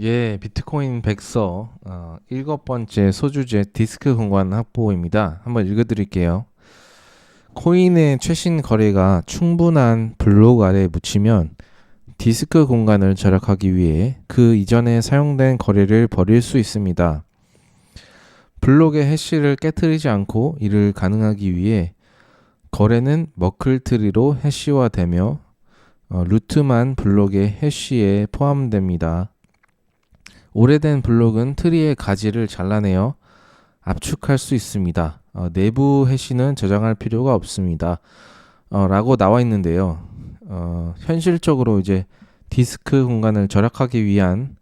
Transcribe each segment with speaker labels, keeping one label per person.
Speaker 1: 예, 비트코인 백서 어, 일곱 번째 소주제 디스크 공간 확보입니다. 한번 읽어드릴게요. 코인의 최신 거래가 충분한 블록 아래에 묻히면 디스크 공간을 절약하기 위해 그 이전에 사용된 거래를 버릴 수 있습니다. 블록의 해시를 깨뜨리지 않고 이를 가능하기 위해 거래는 머클트리로 해시화되며 어, 루트만 블록의 해시에 포함됩니다. 오래된 블록은 트리의 가지를 잘라내어 압축할 수 있습니다. 어, 내부 해시는 저장할 필요가 없습니다. 어, 라고 나와 있는데요. 어, 현실적으로 이제 디스크 공간을 절약하기 위한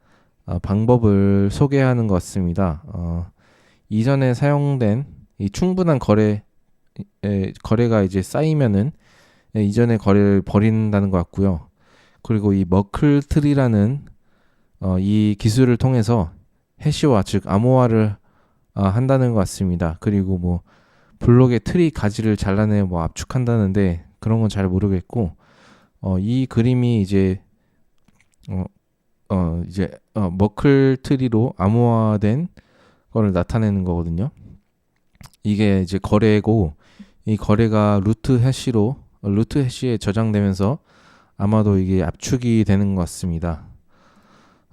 Speaker 1: 어, 방법을 소개하는 것 같습니다. 어, 이전에 사용된 이 충분한 거래 에, 거래가 이제 쌓이면은 에, 이전의 거래를 버린다는 것 같고요. 그리고 이 머클 트리라는 어, 이 기술을 통해서 해시와 즉 암호화를 어, 한다는 것 같습니다. 그리고 뭐 블록의 트리 가지를 잘라내 뭐 압축한다는데 그런 건 잘 모르겠고 어, 이 그림이 이제 어, 어 이제 어, 머클 트리로 암호화된 거를 나타내는 거거든요. 이게 이제 거래고 이 거래가 루트 해시로 어, 루트 해시에 저장되면서 아마도 이게 압축이 되는 것 같습니다.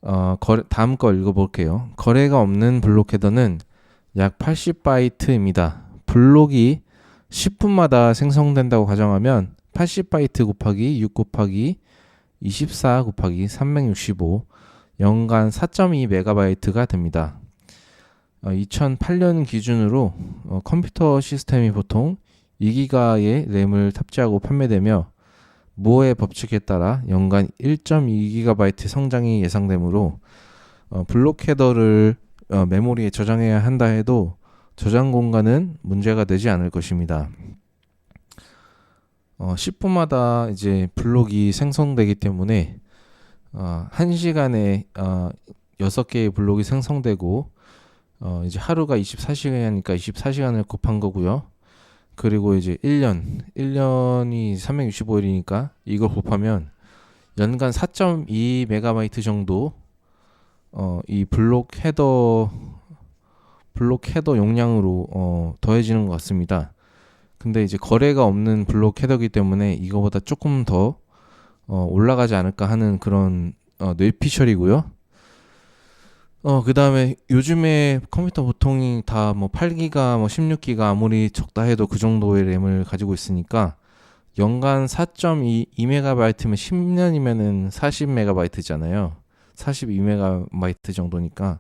Speaker 1: 어, 거래, 다음 거 읽어볼게요. 거래가 없는 블록 헤더는 약 80바이트입니다. 블록이 10분마다 생성된다고 가정하면 80바이트 곱하기 6 곱하기 24 곱하기 365 연간 4.2 메가바이트가 됩니다. 어, 2008년 기준으로 어, 컴퓨터 시스템이 보통 2기가의 램을 탑재하고 판매되며 모어의 법칙에 따라 연간 1.2GB 성장이 예상되므로 어, 블록 헤더를 어, 메모리에 저장해야 한다 해도 저장 공간은 문제가 되지 않을 것입니다. 어, 10분마다 이제 블록이 생성되기 때문에 어, 1시간에 어, 6개의 블록이 생성되고 어, 이제 하루가 24시간이니까 24시간을 곱한 거고요. 그리고 이제 1년, 1년이 365일이니까 이걸 곱하면 연간 4.2 메가바이트 정도 어, 이 블록 헤더 블록 헤더 용량으로 어, 더해지는 것 같습니다. 근데 이제 거래가 없는 블록 헤더기 때문에 이거보다 조금 더 어, 올라가지 않을까 하는 그런 어, 뇌피셜이고요. 어, 그 다음에 요즘에 컴퓨터 보통이 다뭐 8기가, 뭐 16기가 아무리 적다 해도 그 정도의 램을 가지고 있으니까 연간 4.2 2메가바이트면 10년이면은 40메가바이트잖아요. 42메가바이트 정도니까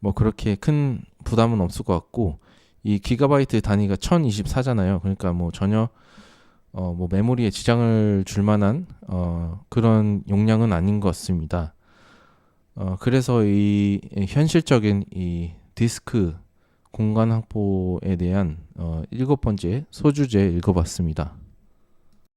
Speaker 1: 뭐 그렇게 큰 부담은 없을 것 같고 이 기가바이트 단위가 1024잖아요. 그러니까 뭐 전혀 어 뭐 메모리에 지장을 줄 만한 어 그런 용량은 아닌 것 같습니다. 어, 그래서 이 현실적인 이 디스크 공간 확보에 대한 어, 일곱 번째 소주제 읽어봤습니다.